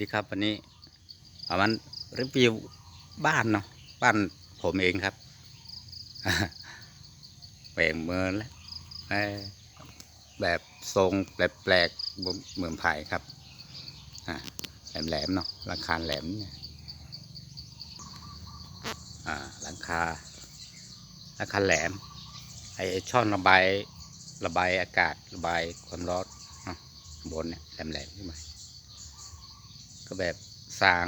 ดีครับ วันนี้เอามันรีวิวบ้านเนาะบ้านผมเองครับแปลงเมืองแล้วแบบทรงแปลกๆเหมือนไผ่ครับแหลมๆเนาะหลังคาแหลมเนี่ยหลังคาหลังคาแหลมไอช่องระบายระบายอากาศระบายความร้อนเนาะบนเนี่ยแหลมๆขึ้นมา ก็แบบสาง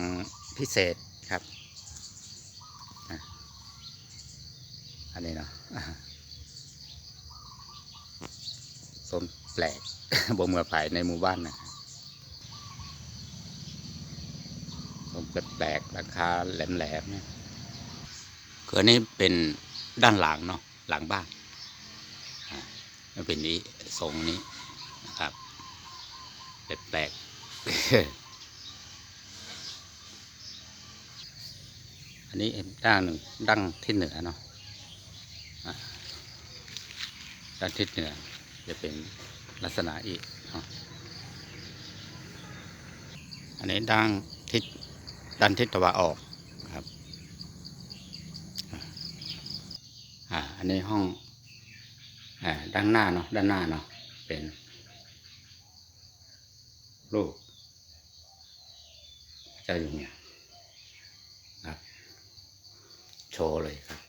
พิเศษครับอันนี้เนาะส้นแปลกบ่เมือภายในหมู่บ้านนะส้นแปลกๆราคาแหลมๆเนี่ยคืออันนี้เป็นด้านหลังเนาะหลังบ้านมันเป็นนี้ทรงนี้นะครับแปลกๆ อันนี้ด้านหนึ่งดั้งทิศเหนือเนาะด้านทิศเหนือจะเป็นลักษณะอีกอันนี้ด้านทิศด้านทิศตะวันออกครับอันนี้ห้องอด้านหน้าเนาะด้านหน้าเนาะเป็นรูปพระเจ้าอยู่เนี่ย ครับ โชว์เลยครับ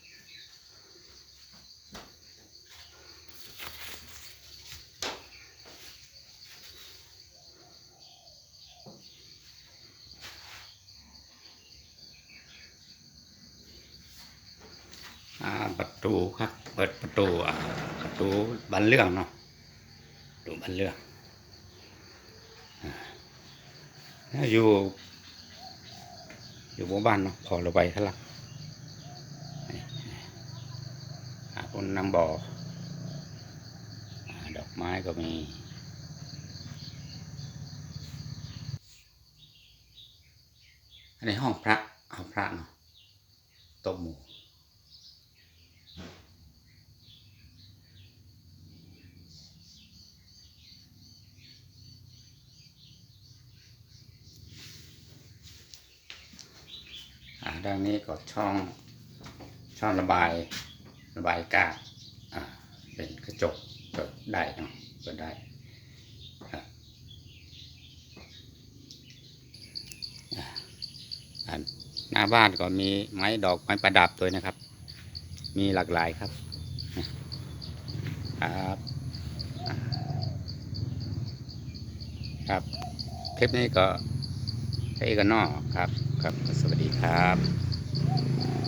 อ่าประตูครับ เปิดประตูอ่าประตูบันเรื่องเนาะประตูบันเรื่องอยู่ อยู่หมู่บ้านเนาะพอเราไปข้งหลังหา คนนำบ่อดอกไม้ก็มีอันนี้ห้องพระห้องพระเนาะโต๊ะหมู่ด้านนี้ก็ช่องช่องระบาย ระบายกาศเป็นกระจกเปิดได้เนาะเปิดได้หน้าบ้านก็มีไม้ดอกไม้ประดับด้วยนะครับ มีหลากหลายครับครับครับคลิปนี้ก็ใช้กันนอกครับครับ สวัสดีครับ